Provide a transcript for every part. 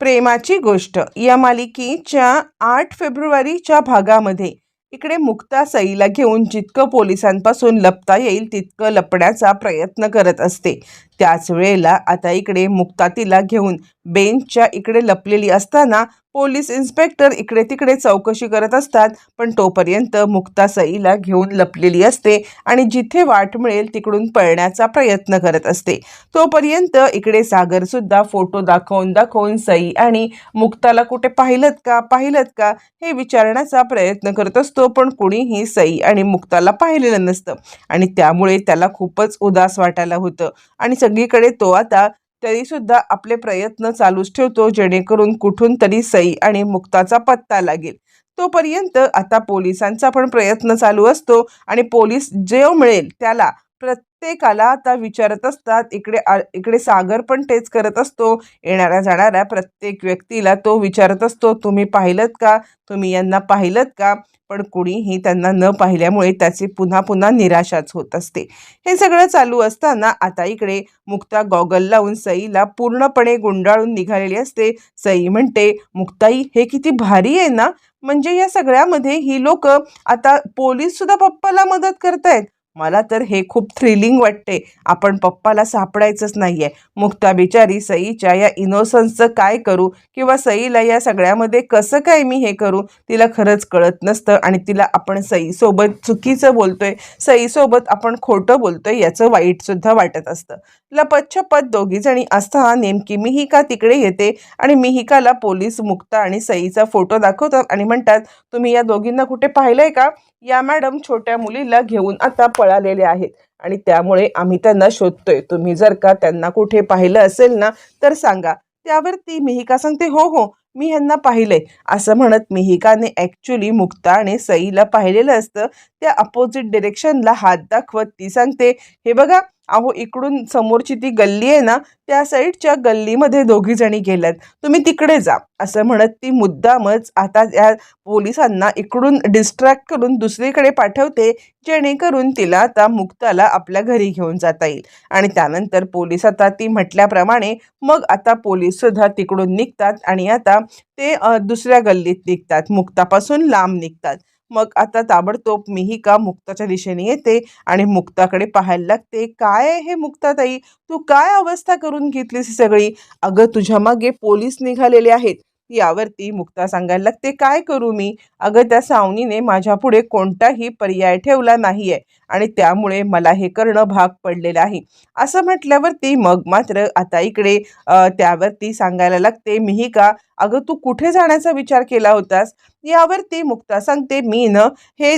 प्रेमाची गोष्ट. या मालिकेच्या आठ फेब्रुवारीच्या भागामध्ये इकडे मुक्ता सईला घेऊन जितकं पोलिसांपासून लपता येईल तितकं लपण्याचा प्रयत्न करत असते. त्याच वेळेला आता इकडे मुक्ता तिला घेऊन बेंचच्या इकडे लपलेली असताना पोलीस इन्स्पेक्टर इकडे तिकडे चौकशी करत असतात पण तोपर्यंत मुक्ता सईला घेऊन लपलेली असते आणि जिथे वाट मिळेल तिकडून पळण्याचा प्रयत्न करत असते. तोपर्यंत इकडे सागरसुद्धा फोटो दाखवून दाखवून सई आणि मुक्ताला कुठे पाहिलं का पाहिलं का हे विचारण्याचा प्रयत्न करत असतो पण कुणीही सई आणि मुक्ताला पाहिलेलं नसतं. आणि त्यामुळे त्याला खूपच उदास वाटायला होतं. आणि सगळीकडे तो आता तरीसुद्धा आपले प्रयत्न चालूच ठेवतो जेणेकरून कुठून तरी सई आणि मुक्ताचा पत्ता लागेल. तोपर्यंत आता पोलिसांचा पण प्रयत्न चालू असतो आणि पोलीस जे मिळेल त्याला प्रत्येकाला आता विचारत असतात इकडे आ- इकडे सागर पण तेच करत असतो येणाऱ्या जाणाऱ्या प्रत्येक व्यक्तीला तो विचारत असतो तुम्ही पाहिलत का? तुम्ही यांना पाहिलत का? पण कुणीही त्यांना न पाहिल्यामुळे त्याची पुन्हा पुन्हा निराशाच होत असते. हे सगळं चालू असताना आता इकडे मुक्ता गॉगल लावून सईला पूर्णपणे गुंडाळून निघालेली असते. सई म्हणते मुक्ताई हे किती भारी आहे ना? म्हणजे या सगळ्यामध्ये ही लोक आता पोलीस सुद्धा पप्पाला मदत करतायत. मला तर हे खूप थ्रिलिंग वाटते. आपण पप्पाला सापडायचंच नाही आहे मुक्ता बिचारी सईच्या या इनोसन्सचं काय करू? किंवा सईला या सगळ्यामध्ये कसं काय मी हे करू? तिला खरंच कळत नसतं आणि तिला आपण सईसोबत चुकीचं बोलतोय. सईसोबत आपण खोटं बोलतोय याचं वाईटसुद्धा वाटत असतं. लपतछपत दोघीजणी असता नेमकी मिहिका तिकडे येते? आणि मिहिकाला पोलीस मुक्ता आणि सईचा फोटो दाखवतात आणि म्हणतात तुम्ही या दोघींना कुठे पाहिलंय का? या मॅडम छोट्या मुलीला घेऊन आता पळालेले आहेत. आणि त्यामुळे आम्ही त्यांना शोधतोय. तुम्ही जर का त्यांना कुठे पाहिलं असेल ना तर सांगा. त्यावर ती मिहिका सांगते हो हो मी ह्यांना पाहिलंय. असं म्हणत मिहिकाने ॲक्च्युली मुक्ता आणि सईला पाहिलेलं असतं. त्या अपोजिट डिरेक्शनला हात दाखवत ती सांगते हे बघा अहो इकडून समोरची ती गल्ली आहे ना त्या साईडच्या गल्लीमध्ये दोघी जणी गेल्यात. तुम्ही तिकडे जा असं म्हणत ती मुद्दामच आता त्या पोलिसांना इकडून डिस्ट्रॅक्ट करून दुसरीकडे पाठवते जेणेकरून तिला आता मुक्ताला आपल्या घरी घेऊन जाता येईल. आणि त्यानंतर पोलीस आता ती म्हटल्याप्रमाणे मग आता पोलीस सुद्धा तिकडून निघतात आणि आता ते दुसऱ्या गल्लीत निघतात. मुक्तापासून लांब निघतात. मग आता ताबडतोब मीही का मुक्ताच्या दिशेने येते आणि मुक्ताकडे पाहायला लागते काय आहे हे मुक्ताताई? तू काय अवस्था करून घेतलीस ही सगळी? अगं तुझ्या मागे पोलीस निघालेले आहेत. यावरती मुक्ता सांगायला लागते काय करू मी? अगं त्या सावनीने माझ्या पुढे कोणताही पर्याय ठेवला नाहीये. आणि त्यामुळे मला हे करणं भाग पडलेलं आहे. असं म्हटल्यावरती मग मात्र आता इकडे त्यावरती सांगायला लागते मिहिका अगं तू कुठे जाण्याचा विचार केला होतास? यावरती मुक्ता सांगते मी न हे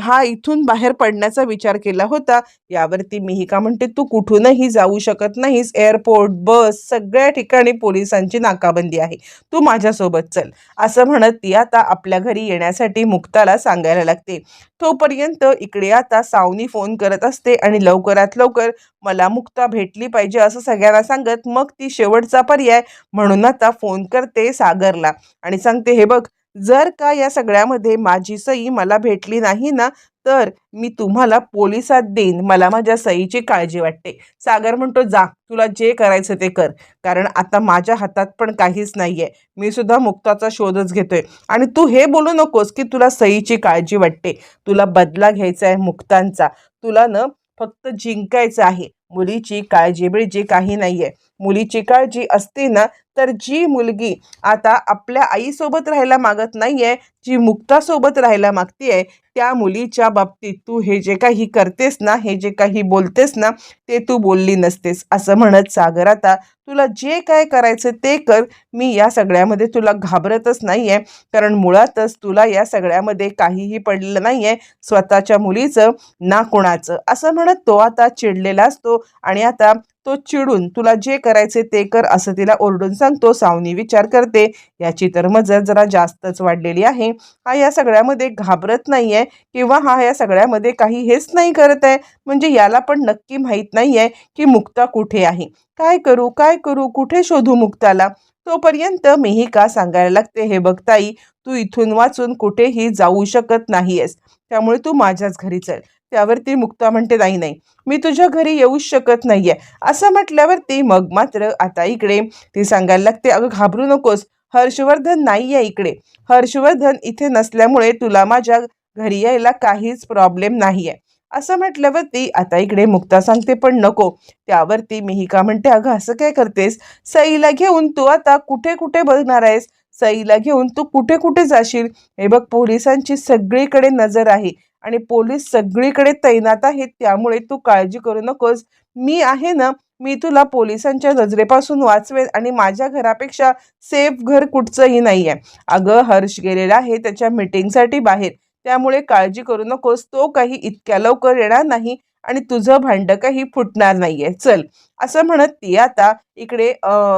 हा इथून बाहेर पडण्याचा विचार केला होता. यावरती मिहिका म्हणते तू कुठूनही जाऊ शकत नाहीस. एअरपोर्ट बस सगळ्या ठिकाणी पोलिसांची नाकाबंदी आहे. तू माझ्यासोबत चल. असं म्हणत ती आता आपल्या घरी येण्यासाठी मुक्ताला सांगायला लागते. तोपर्यंत इकडे आता सावनी फोन करत असते आणि लवकरात लवकर मला मुक्ता भेटली पाहिजे असं सगळ्यांना सांगत मग ती शेवटचा पर्याय म्हणून आता फोन करते सागरला आणि सांगते हे बघ जर का या सगळ्यामध्ये माझी सई मला भेटली नाही ना तर मी तुम्हाला पोलिसात देईन. मला माझ्या सईची काळजी वाटते. सागर म्हणतो जा तुला जे करायचं ते कर. कारण आता माझ्या हातात पण काहीच नाही आहे मी सुद्धा मुक्ताचा शोधच घेतोय. आणि तू हे बोलू नकोस की तुला सईची काळजी वाटते. तुला बदला घ्यायचा आहे मुक्तांचा. तुला न फक्त जिंकायचं आहे. मुलीची काळजी बिळजी काही नाही आहे मुलीची काळजी असते ना तर जी मुलगी आता आपल्या आईसोबत राहायला मागत नाहीये जी मुक्तासोबत राहायला मागतीये त्या मुलीच्या बाबतीत तू हे जे काही करतेस ना हे जे काही बोलतेस ना ते तू बोलली नसतेस असं म्हणत सागर आता तुला जे काय करायचं ते कर मी या सगळ्यामध्ये तुला घाबरतच नाही आहे कारण मुळातच तुला या सगळ्यामध्ये काहीही पडलेलं नाही आहे स्वतःच्या मुलीचं ना कोणाचं असं म्हणत तो आता चिडलेला असतो आणि आता तो चिडून तुला जे करायचे ते कर असं तिला ओरडून सांगतो. सावनी विचार करते याची तर मजर जरा जास्तच वाढलेली आहे. हा या सगळ्यामध्ये घाबरत नाही आहे किंवा हा या सगळ्यामध्ये काही हेच नाही करत आहे. म्हणजे याला पण नक्की माहीत नाही आहे की मुक्ता कुठे आहे. काय करू काय करू कुठे शोधू मुक्ताला? तोपर्यंत मीही का सांगायला लागते हे बघताई तू इथून वाचून कुठेही जाऊ शकत नाही आहेस त्यामुळे तू माझ्याच घरी चल. त्यावरती मुक्ता म्हणते नाही नाही मी तुझ्या घरी येऊच शकत नाहीये. असं म्हटल्यावरती मग मात्र आता इकडे ती सांगायला लागते अगं घाबरू नकोस हर्षवर्धन नाही आहे इकडे. हर्षवर्धन इथे नसल्यामुळे तुला माझ्या घरी यायला काहीच प्रॉब्लेम नाही आहे असं म्हटल्यावरती आता इकडे मुक्ता सांगते पण नको. त्यावरती मिहिका म्हणते अगं असं काय करतेस? सईला घेऊन तू आता कुठे कुठे बघणार आहेस? सईला घेऊन तू कुठे कुठे जाशील? हे बघ पोलिसांची सगळीकडे नजर आहे. आणि पोलीस सगळीकडे तैनात आहेत त्यामुळे तू काळजी करू नकोस. मी आहे ना मी तुला पोलिसांच्या नजरेपासून वाचवेन आणि माझ्या घरापेक्षा सेफ घर कुठचंही नाही आहे अगं हर्ष गेलेला आहे त्याच्या मीटिंगसाठी बाहेर. त्यामुळे काळजी करू नकोस. तो काही इतक्या लवकर येणार नाही. आणि तुझं भांडं काही फुटणार नाहीये. चल. असं म्हणत ती आता इकडे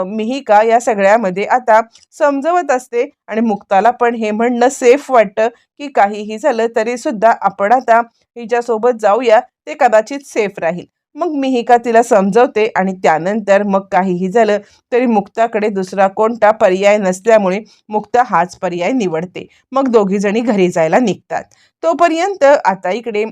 मिहिका या सगळ्यामध्ये आता समजवत असते आणि मुक्ताला पण हे म्हणणं सेफ वाटतं की काहीही झालं तरी सुद्धा आपण आता हिच्यासोबत जाऊया. ते कदाचित सेफ राहील. मग मिहिका तिला समजवते आणि त्यानंतर मग काहीही झालं तरी मुक्ताकडे दुसरा कोणता पर्याय नसल्यामुळे मुक्ता हाच पर्याय निवडते. मग दोघीजणी घरी जायला निघतात. तोपर्यंत आता इकडे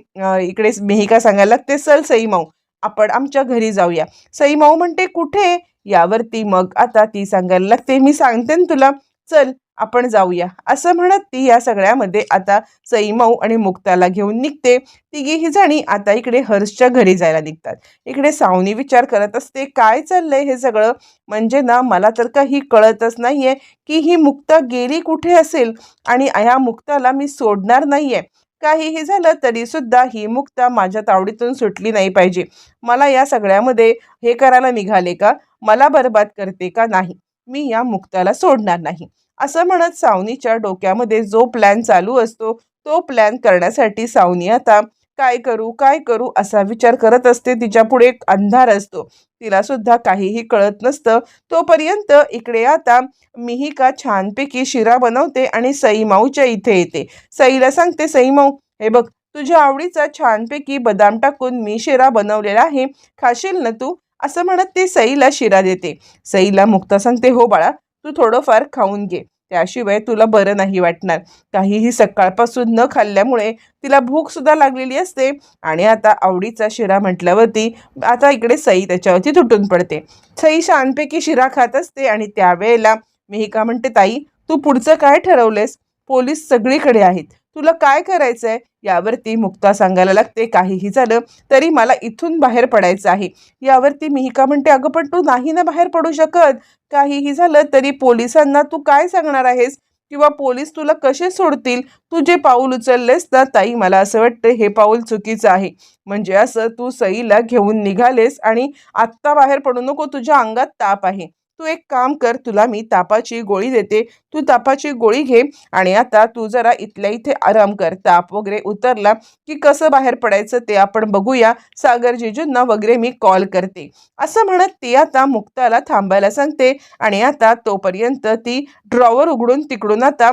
इकडे मिहिका सांगायला लागते चल सईमाऊ आपण आमच्या घरी जाऊया. सईमाऊ म्हणते कुठे? यावरती मग आता ती सांगायला लागते मी सांगते ना तुला चल आपण जाऊया. असं म्हणत ती या सगळ्यामध्ये आता सईमाऊ आणि मुक्ताला घेऊन निघते. तिघीही जणी आता इकडे हर्षच्या घरी जायला निघतात. इकडे सावनी विचार करत असते काय चाललंय हे सगळं? म्हणजे ना मला तर काही कळतच नाहीये की ही मुक्ता गेली कुठे असेल आणि ह्या मुक्ताला मी सोडणार नाहीये. काहीही झालं तरी सुद्धा ही मुक्ता माझ्या तावडीतून सुटली नाही पाहिजे. मला या सगळ्यामध्ये हे करायला निघाले का? मला बरबाद करते का नाही? मी या मुक्ताला सोडणार नाही. असं म्हणत सावनीच्या डोक्यामध्ये जो प्लॅन चालू असतो तो प्लॅन करण्यासाठी सावनी आता काय करू काय करू? असा विचार करत असते. तिच्या पुढे एक अंधार असतो. तिला सुद्धा काहीही कळत नसतं. तोपर्यंत इकडे आता मिहिका छानपैकी शिरा बनवते आणि सईमाऊच्या इथे येते. सईला सांगते सईमाऊ हे बघ तुझ्या आवडीचा छानपैकी बदाम टाकून मी शिरा बनवलेला आहे. खाशील ना तू? असं म्हणत ते सईला शिरा देते. सईला मुक्ता सांगते हो बाळा तू थोडंफार खाऊन घे. त्याशिवाय तुला बरं नाही वाटणार. काहीही सकाळपासून न खाल्ल्यामुळे तिला भूक सुद्धा लागलेली असते आणि आता आवडीचा शिरा म्हटल्यावरती आता इकडे सई त्याच्यावरती तुटून पडते. सई शानपैकी शिरा खात असते आणि त्यावेळेला मिहिका म्हणते ताई तू पुढचं काय ठरवलेस पोलीस सगळीकडे आहेत. तुला काय करायचं आहे यावरती मुक्ता सांगायला लागते. काहीही झालं तरी मला इथून बाहेर पडायचं आहे. यावरती मिहिका म्हणते अगं पण तू नाही ना बाहेर पडू शकत. काहीही झालं तरी पोलिसांना तू काय सांगणार आहेस? किंवा पोलीस तुला कसे सोडतील? तू जे पाऊल उचललेस ना ताई मला असं वाटतं हे पाऊल चुकीचं आहे. म्हणजे असं तू सईला घेऊन निघालेस आणि आत्ता बाहेर पडू नको. तुझ्या अंगात ताप आहे. तू एक काम कर तुला मी तापाची गोळी देते. तू तापाची गोळी घे आणि आता तू जरा इथल्या इथे आराम कर. ताप वगैरे उतरला की कसं बाहेर पडायचं ते आपण बघूया. सागर जिजूंना वगैरे मी कॉल करते. असं म्हणत ती आता मुक्ताला थांबायला सांगते आणि आता तोपर्यंत ती ड्रॉवर उघडून तिकडून आता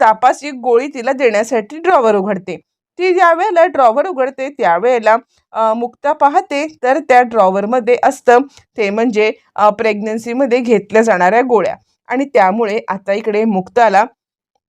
तापाची गोळी तिला देण्यासाठी ड्रॉवर उघडते. ती ज्यावेळेला ड्रॉवर उघडते त्यावेळेला मुक्ता पाहते तर त्या ड्रॉवरमध्ये असतं ते म्हणजे प्रेग्नन्सीमध्ये घेतल्या जाणाऱ्या गोळ्या. आणि त्यामुळे आता इकडे मुक्ताला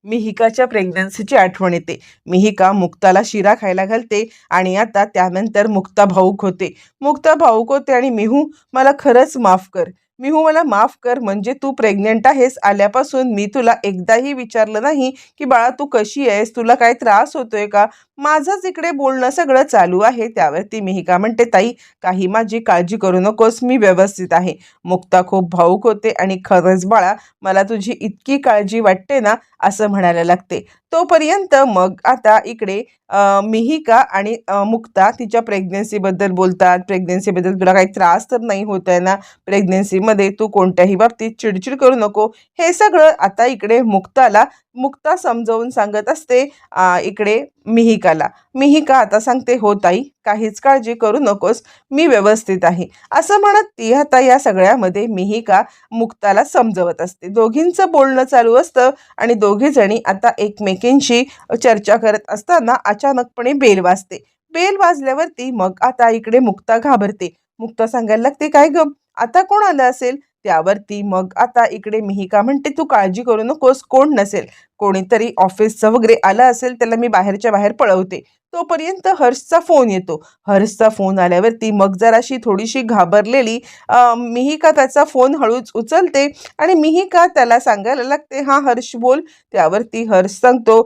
मिहिकाच्या प्रेग्नन्सीची आठवण येते. मिहिका मुक्ताला शिरा खायला घालते आणि आता त्यानंतर मुक्ता भाऊक होते. मुक्ता भाऊक होते आणि मिहू मला खरंच माफ कर. मी हो मला माफ कर. म्हणजे तू प्रेग्नेंट आहेस आल्यापासून मी तुला एकदाही विचारलं नाही की बाळा तू कशी आहेस? तुला काय त्रास होतोय का? माझंच इकडे बोलणं सगळं चालू आहे त्यावरती मिहिका म्हणते ताई काही माझी काळजी करू नकोस. मी व्यवस्थित आहे. मुक्ता खूप भाऊक होते आणि खरंच बाळा मला तुझी इतकी काळजी वाटते ना असं म्हणायला लागते. तोपर्यंत मग आता इकडे मिहिका आणि मुक्ता तिच्या प्रेग्नेन्सीबद्दल बोलतात. प्रेग्नेन्सीबद्दल तुला काही त्रास तर नाही होत आहे ना? प्रेग्नेन्सीमध्ये तू कोणत्याही बाबतीत चिडचिड करू नको. हे सगळं आता इकडे मुक्ताला मुक्ता समजावून सांगत असते इकडे मिहिकाला. मिहिका आता सांगते हो ताई काहीच काळजी करू नकोस मी व्यवस्थित आहे. असं म्हणत ती आता या सगळ्यामध्ये मिहिका मुक्ताला समजवत असते. दोघींचं बोलणं चालू असतं आणि दोघी जणी आता एकमेकींशी चर्चा करत असताना अचानकपणे बेल वाजते. बेल वाजल्यावरती मग आता इकडे मुक्ता घाबरते. मुक्ता सांगायला लागते काय ग? आता कोण आलं असेल? त्यावरती मग आता इकडे मिहिका म्हणते तू काळजी करू नकोस कोण नसेल. कोणीतरी ऑफिसचं वगैरे आलं असेल त्याला मी बाहेरच्या बाहेर पळवते. तोपर्यंत हर्षचा फोन येतो. हर्षचा फोन आल्यावरती मग जराशी थोडीशी घाबरलेली मिहिका त्याचा फोन हळूच उचलते आणि मिहिका त्याला सांगायला लागते हां हर्ष बोल. त्यावरती हर्ष सांगतो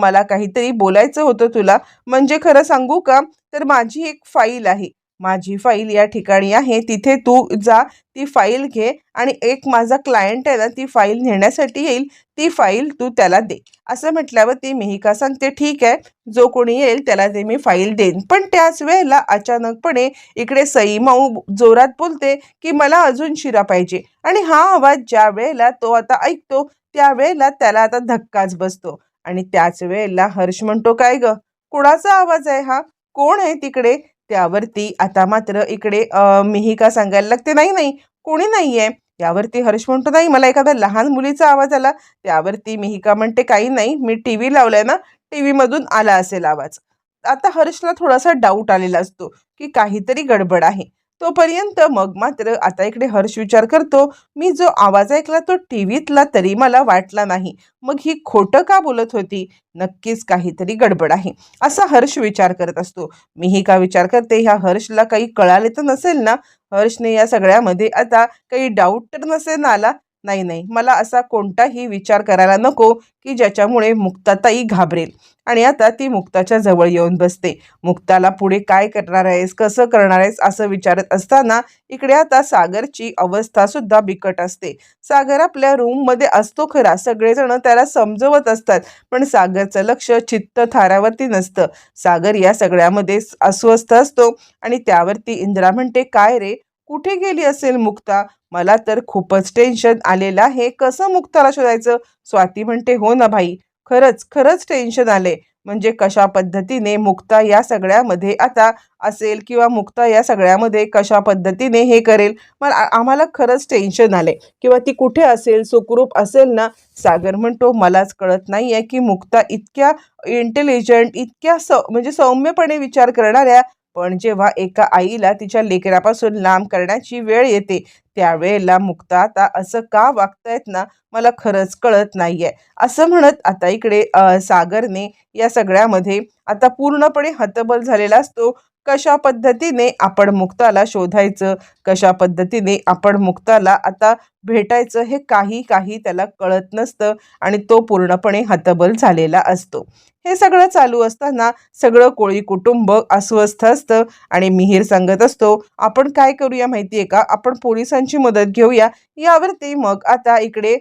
मला काहीतरी बोलायचं होतं तुला. म्हणजे खरं सांगू का? तर माझी एक फाईल आहे. माझी फाईल या ठिकाणी आहे. तिथे तू जा ती फाईल घे आणि एक माझा क्लायंट आहे ना ती फाईल नेण्यासाठी येईल. ती फाईल तू त्याला दे. असं म्हटल्यावर ती मिहिका सांगते ठीक आहे जो कोणी येईल त्याला ते मी फाईल देईन. पण त्याच वेळेला अचानकपणे इकडे सईमाऊ जोरात बोलते की मला अजून शिरा पाहिजे. आणि हा आवाज ज्या वेळेला तो आता ऐकतो त्यावेळेला त्याला आता धक्काच बसतो. आणि त्याच वेळेला हर्ष म्हणतो काय ग? कुणाचा आवाज आहे हा? कोण आहे तिकडे? त्यावरती आता मात्र इकडे मिहिका सांगायला लागते नाही नाही कोणी नाही आहे यावरती हर्ष म्हणतो नाही मला एखादा लहान मुलीचा आवाज आला. त्यावरती मिहिका म्हणते काही नाही मी टी व्ही लावलाय ना टी व्हीमधून आला असेल आवाज. आता हर्षला थोडासा डाऊट आलेला असतो की काहीतरी गडबड आहे. तोपर्यंत मग मात्र आता इकडे हर्ष विचार करतो मी जो आवाज ऐकला तो टी व्हीतला तरी मला वाटला नाही. मग ही खोटं का बोलत होती? नक्कीच काहीतरी गडबड आहे. असा हर्ष विचार करत असतो. मीही का विचार करते? ह्या हर्षला काही कळाले तर नसेल ना? हर्षने या सगळ्यामध्ये आता काही डाऊट तर नसेल ना आला? नाही नाही. मला असा कोणताही विचार करायला नको की ज्याच्यामुळे मुक्ताताई घाबरेल. आणि आता ती मुक्ताच्या जवळ येऊन बसते. मुक्ताला पुढे काय करणार आहेस? कसं करणार आहेस? असं विचारत असताना इकडे आता सागरची अवस्था सुद्धा बिकट असते. सागर आपल्या रूममध्ये असतो खरा. सगळेजण त्याला समजवत असतात. पण सागरचं लक्ष चित्त थारावरती नसतं. सागर या सगळ्यामध्ये अस्वस्थ असतो. आणि त्यावरती इंदिरा म्हणते काय रे? कुठे गेली असेल मुक्ता? मला तर खूपच टेन्शन आलेलं आहे. कसं मुक्ताला शोधायचं? स्वाती म्हणते हो ना भाई खरंच खरंच टेन्शन आले म्हणजे कशा पद्धतीने मुक्ता या सगळ्यामध्ये आता असेल किंवा मुक्ता या सगळ्यामध्ये कशा पद्धतीने हे करेल? मला आम्हाला खरंच टेन्शन आले किंवा ती कुठे असेल? सुखरूप असेल ना? सागर म्हणतो मलाच कळत नाही आहे की मुक्ता इतक्या इंटेलिजंट इतक्या स म्हणजे सौम्यपणे विचार करणाऱ्या पण जेव्हा एका आईला तिच्या लेकरापासून लांब करण्याची वेळ येते त्यावेळेला मुक्ता आता असं का वागतायत ना? मला खरंच कळत नाहीये. असं म्हणत आता इकडे सागरने या सगळ्यामध्ये आता पूर्णपणे हतबल झालेला असतो. कशा पद्धतीने आपण मुक्ताला शोधायचं? कशा पद्धतीने आपण मुक्ताला आता भेटायचं हे काही काही त्याला कळत नसतं आणि तो पूर्णपणे हतबल झालेला असतो. हे सगळं चालू असताना सगळं कोळी कुटुंब अस्वस्थ असतं आणि मिहीर सांगत असतो आपण काय करूया माहिती आहे का? आपण पोलिसांची मदत घेऊया. यावरती मग आता इकडे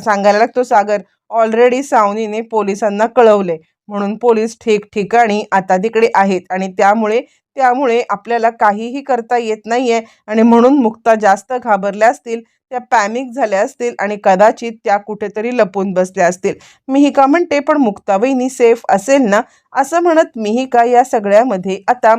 सांगायला लागतो सागर ऑलरेडी सावनीने पोलिसांना कळवले म्हणून पोलीस ठिकठिकाणी आता तिकडे आहेत आणि त्यामुळे त्यामुळे आपल्याला काहीही करता येत नाही आहे आणि म्हणून मुक्ता जास्त घाबरल्या असतील त्या पॅनिक झाल्या असतील आणि कदाचित त्या कुठेतरी लपून बसल्या असतील. मिहिका म्हणते पण मुक्ताबाईनी सेफ असेल ना? असं म्हणत मिहिका या सगळ्यामध्ये आता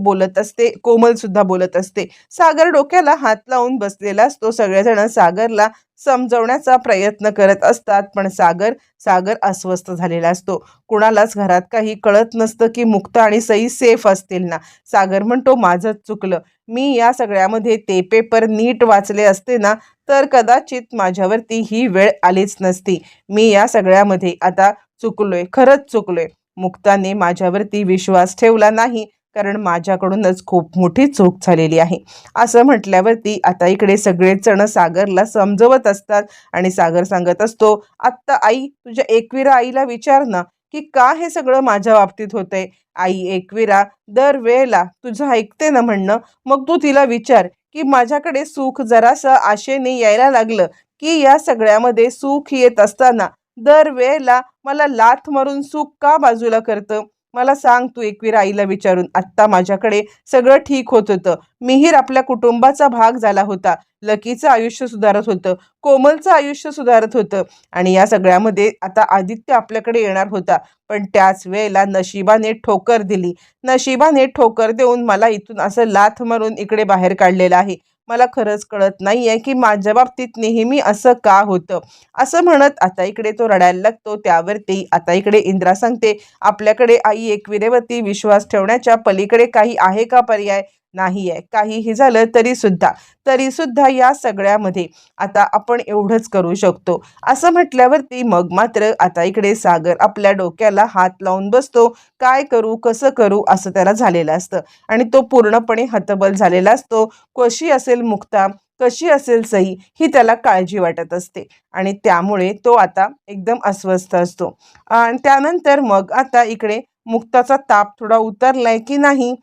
बोलत असते कोमल सुद्धा बोलत असते. सागर डोक्याला हात लावून बसलेला असतो सगळेजण सागरला समजवण्याचा प्रयत्न करत असतात. पण सागर सागर अस्वस्थ झालेला असतो. कुणालाच घरात काही कळत नसतं की मुक्ता आणि सई सेफ असतील ना? सागर म्हणतो माझंच चुकलं. मी या सगळ्यामध्ये ते पेपर नीट वाचले असते ना तर कदाचित माझ्यावरती ही वेळ आलीच नसती. मी या सगळ्यामध्ये आता चुकलोय खरंच चुकलोय. मुक्ताने माझ्यावरती विश्वास ठेवला नाही. कारण माझ्याकडूनच खूप मोठी चूक झालेली आहे. असं म्हटल्यावरती आता इकडे सगळेच जण सागरला समजवत असतात आणि सागर सांगत असतो आत्ता आई तुझ्या एकविरा आईला विचार ना की का हे सगळं माझ्या बाबतीत होतंय? आई एकविरा दर वेळेला तुझं ऐकते ना म्हणणं मग तू तिला विचार की माझ्याकडे सुख जरासं आशेने यायला लागलं की या सगळ्यामध्ये सुख येत असताना दर वेळेला मला लाथ मारून सुख का बाजूला करतं? मला सांग तू एकवीर आईला विचारून. आत्ता माझ्याकडे सगळं ठीक होत होतं. मिहीर आपल्या कुटुंबाचा भाग झाला होता. लकीचं आयुष्य सुधारत होतं. कोमलचं आयुष्य सुधारत होतं. आणि या सगळ्यामध्ये आता आदित्य आपल्याकडे येणार होता. पण त्याच वेळेला नशिबाने ठोकर दिली. नशिबाने ठोकर देऊन मला इथून असं लाथ मारून इकडे बाहेर काढलेलं आहे. मला खरंच कळत नाही आहे की माझ्या बाबतीत नेहमी असं का होतं? असं म्हणत आता इकडे तो रडायला लागतो त्यावरती आता इकडे इंद्रा सांगते आपल्याकडे आई एकविरेवरती विश्वास ठेवण्याच्या पलीकडे काही आहे का पर्याय? नाही आहे काहीही झालं तरी सुद्धा तरी सुद्धा या सगळ्यामध्ये आता आपण एवढंच करू शकतो. असं म्हटल्यावरती मग मात्र आता इकडे सागर आपल्या डोक्याला हात लावून बसतो काय करू कसं करू? असं त्याला झालेलं असतं. आणि तो पूर्णपणे हतबल झालेला असतो. कशी असेल मुक्ता कशी असेल सई ही त्याला काळजी वाटत असते. आणि त्यामुळे तो आता एकदम अस्वस्थ असतो. आणि त्यानंतर मग आता इकडे मुक्ताचा ताप थोडा उतरलाय की नाही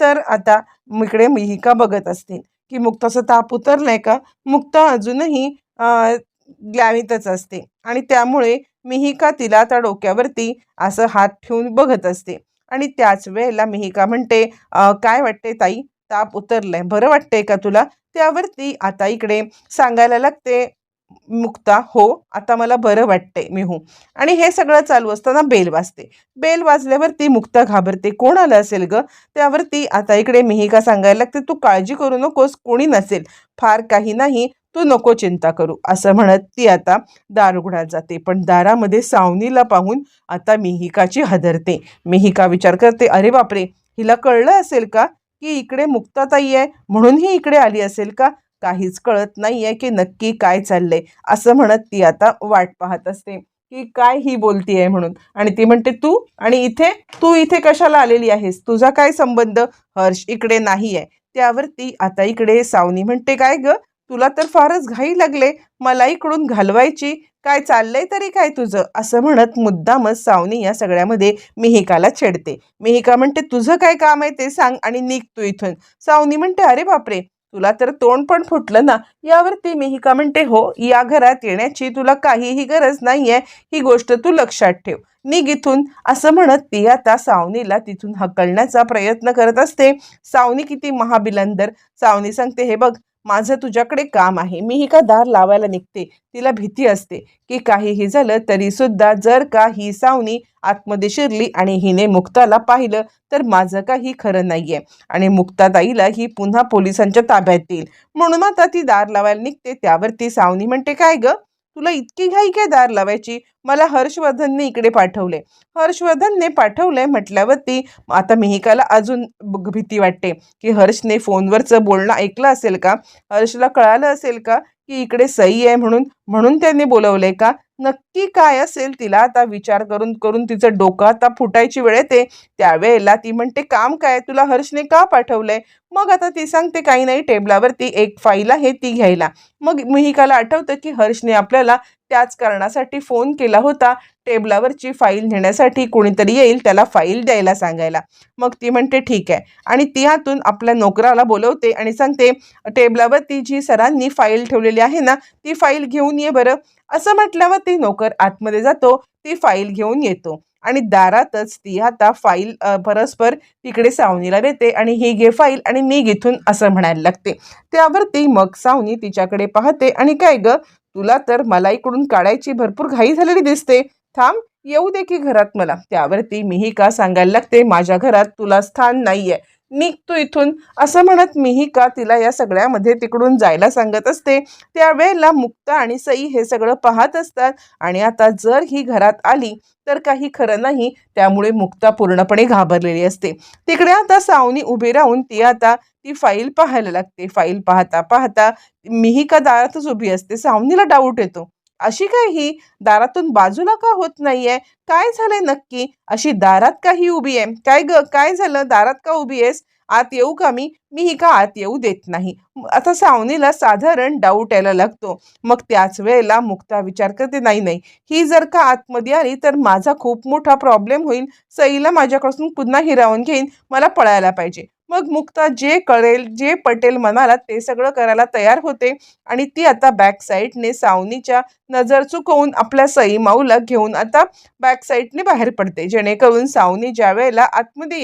तर आता इकडे मिहिका बघत असते? की मुक्ताचं ताप उतरलाय का? मुक्ता अजूनही अं, असते. आणि त्यामुळे मिहिका तिला त्या डोक्यावरती असं हात ठेवून बघत असते? आणि त्याच वेळेला मिहिका म्हणते काय वाटते ताई? ताप उतरलाय. बरं वाटतंय का तुला? त्यावरती आता इकडे सांगायला लागते मुक्ता हो आता मला बरं वाटतंय मिहू. आणि हे सगळं चालू असताना बेल वाजते. बेल वाजल्यावर ती मुक्ता घाबरते. कोण आलं असेल ग? त्यावरती आता इकडे मिहिका सांगायला लागते तू काळजी करू नकोस कोणी नसेल. फार काही नाही तू नको चिंता करू. असं म्हणत ती आता दार उघडायला जाते. पण दारामध्ये सावनीला पाहून आता मिहिकाची हदरते. मिहिका विचार करते अरे बापरे! हिला कळलं असेल का की इकडे मुक्ताताई आहे? म्हणून ही इकडे आली असेल का? काहीच कळत नाही आहे की नक्की काय चाललंय. असं म्हणत ती आता वाट पाहत असते की काय ही बोलतीये म्हणून. आणि ती म्हणते तू आणि इथे? तू इथे कशाला आलेली आहेस? तुझा काय संबंध? हर्ष इकडे नाही आहे त्यावरती आता इकडे सावनी म्हणते काय ग? तुला तर फारच घाई लागले. मला इकडून घालवायची? काय चाललंय तरी काय तुझं? असं म्हणत मुद्दामच सावनी या सगळ्यामध्ये मिहिकाला छेडते. मिहिका म्हणते तुझं काय काम आहे ते सांग आणि निघ तू इथून. सावनी म्हणते अरे बापरे! तुला तर तोंड पण फुटलं ना. यावरती मी ही का म्हणते हो या घरात येण्याची तुला काहीही गरज नाहीये. ही गोष्ट तू लक्षात ठेव. निघ इथून. असं म्हणत ती आता सावनीला तिथून हकलण्याचा प्रयत्न करत असते. सावनी किती महाबिलंदर. सावनी सांगते हे बघ माझं तुझ्याकडे काम आहे. मी ही का दार लावायला निघते? तिला भीती असते. की काहीही झालं तरी सुद्धा जर का ही सावनी आतमध्ये शिरली आणि हिने मुक्ताला पाहिलं तर माझं काही खरं नाहीये. आणि मुक्ताताईला ही पुन्हा पोलिसांच्या ताब्यात येईल म्हणून आता ती दार लावायला निघते. त्यावर ती सावनी म्हणते काय ग? तुला इतकी घाई काय दार लावायची? मला हर्षवर्धनने इकडे पाठवले. हर्षवर्धनने पाठवलंय म्हटल्यावरती आता मिहिकाला अजून भीती वाटते की हर्षने फोनवरचं बोलणं ऐकलं असेल का? हर्षला कळालं असेल का की इकडे सई आहे म्हणून म्हणून त्यांनी बोलवलंय का? नक्की काय असेल तिला आता विचार करून करून तिचं डोकं आता फुटायची वेळ येते. त्यावेळेला ती म्हणते काम काय? तुला हर्षने का पाठवलंय? मग आता ती सांगते काही नाही टेबलावरती एक फाईल आहे ती घ्यायला. मग मिहिकाला आठवतं की हर्षने आपल्याला त्याच कारणासाठी फोन केला होता. टेबलावरची फाईल नेण्यासाठी कोणीतरी येईल त्याला फाईल द्यायला सांगायला. मग ती म्हणते ठीक आहे. आणि ती हातून आपल्या नोकराला बोलवते आणि सांगते टेबलावरती जी सरांनी फाईल ठेवलेली आहे ना ती फाईल घेऊन ये बरं. असं म्हटल्यावर ती नोकर आतमध्ये जातो ती फाईल घेऊन येतो. आणि दारातच ती आता फाईल परस्पर तिकडे सावनीला देते आणि ही घे फाईल आणि मी इथून असं म्हणायला लागते. त्यावरती मग सावनी तिच्याकडे पाहते आणि काय गं तुला तर मला इकडून काढायची भरपूर घाई झालेली दिसते. थांब येऊ दे की घरात मला. त्यावरती मीही का सांगायला लागते? माझ्या घरात तुला स्थान नाहीये. निघ तू इथून. असं म्हणत मीही का तिला या सगळ्यामध्ये तिकडून जायला सांगत असते. त्यावेळेला मुक्ता आणि सई हे सगळं पाहत असतात आणि आता जर ही घरात आली तर काही खरं नाही त्यामुळे मुक्ता पूर्णपणे घाबरलेली असते. तिकडे आता सावनी उभी राहून ती आता ती फाईल पाहायला लागते. फाईल पाहता पाहता मीही का दारातच उभी असते. सावनीला डाऊट येतो. अशी काही दारातून बाजूला का होत नाहीये? काय झालंय नक्की? अशी दारात का ही उभी आहे? काय ग? काय झालं? दारात का उभी आहेस? आत येऊ का मी? मी ही का आत येऊ देत नाही? आता सावनीला साधारण डाऊट यायला लागतो. मग त्याच वेळेला मुक्ता विचार करते नाही नाही. ही जर का आतमध्ये आली तर माझा खूप मोठा प्रॉब्लेम होईल. सईला माझ्याकडून पुन्हा हिरावून घेईन. मला पळायला पाहिजे. मग मुक्ता जे कळेल जे पटेल मनाला ते सगळं करायला तयार होते आणि ती आता बॅक साईडने सावनीच्या नजर चुकवून आपल्या सई माऊला घेऊन आता बॅक साईडने बाहेर पडते जेणेकरून सावनी ज्या वेळेला आतमध्ये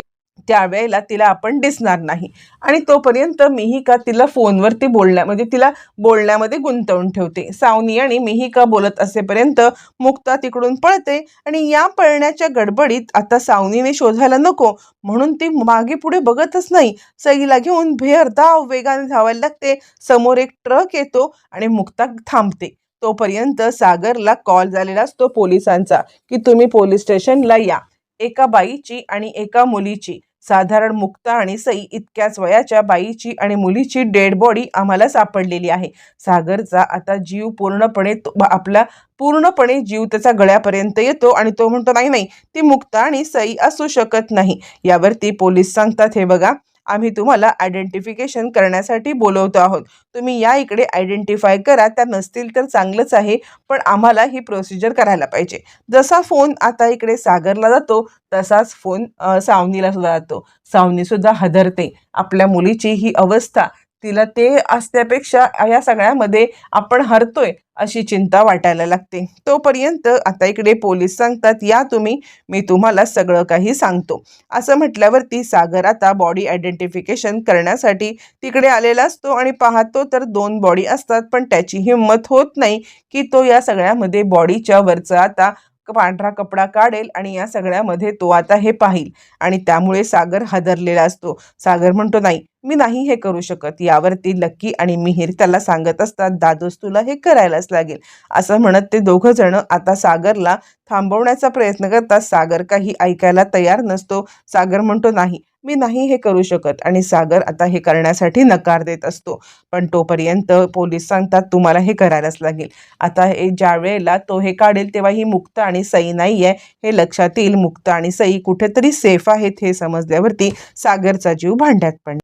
त्यावेळेला तिला आपण दिसणार नाही. आणि तोपर्यंत मिहिका तिला फोनवरती बोलण्या म्हणजे तिला बोलण्यामध्ये गुंतवून ठेवते. सावनी आणि मिहिका बोलत असेपर्यंत मुक्ता तिकडून पळते आणि या पळण्याच्या गडबडीत आता सावनीने शोधायला नको म्हणून ती मागे पुढे बघतच नाही. सईला घेऊन भेर धाव वेगाने धावायला लागते. समोर एक ट्रक येतो आणि मुक्ता थांबते. तोपर्यंत सागरला कॉल झालेला असतो पोलिसांचा की तुम्ही पोलीस स्टेशनला या. एका बाईची आणि एका मुलीची. साधारण मुक्ता आणि सई इतक्याच वयाच्या बाईची आणि मुलीची डेड बॉडी आम्हाला सापडलेली आहे. सागरचा आता जीव पूर्णपणे तो- आपला पूर्णपणे जीव त्याचा गळ्यापर्यंत येतो आणि तो म्हणतो नाही नाही ती मुक्ता आणि सई असू शकत नाही. यावरती पोलीस सांगतात हे बघा आम्ही तुम्हाला आयडेंटिफिकेशन करण्यासाठी बोलवतो आहोत. तुम्ही या इकडे आयडेंटिफाय करा त्या नसतील तर चांगलंच आहे पण आम्हाला ही प्रोसिजर करायला पाहिजे. जसा फोन आता इकडे सागरला जातो तसाच फोन सावनीला सुद्धा जातो. सावनीसुद्धा हदरते. आपल्या मुलीची ही अवस्था तिला ते असण्यापेक्षा या सगळ्यामध्ये आपण हरतोय अशी चिंता वाटायला लागते. तोपर्यंत आता इकडे पोलीस सांगतात या तुम्ही मी तुम्हाला सगळं काही सांगतो. असं म्हटल्यावरती सागर आता बॉडी आयडेंटिफिकेशन करण्यासाठी तिकडे आलेला असतो आणि पाहतो तर दोन बॉडी असतात पण त्याची हिंमत होत नाही की तो या सगळ्यामध्ये बॉडीच्या वरचं आता पांढरा कपडा काढेल आणि या सगळ्यामध्ये तो आता हे पाहिल. आणि त्यामुळे सागर हादरलेला असतो. सागर म्हणतो नाही मी नाही हे करू शकत. यावरती लक्की आणि मिहीर त्याला सांगत असतात दादोस तुला हे करायलाच लागेल. असं म्हणत ते दोघं जण आता सागरला थांबवण्याचा प्रयत्न करतात. सागर काही ऐकायला तयार नसतो. सागर म्हणतो नाही मी नाही हे करू शकत. आणि सागर आता हे करण्यासाठी नकार देत असतो. पण तोपर्यंत पोलीस सांगतात तुम्हाला हे करायलाच लागेल. आता हे ज्या वेळेला तो हे काढेल तेव्हा ही मुक्त आणि सई नाही आहे हे लक्षात येईल मुक्त आणि सई कुठेतरी सेफ आहेत हे समजल्यावरती सागरचा जीव भांड्यात पण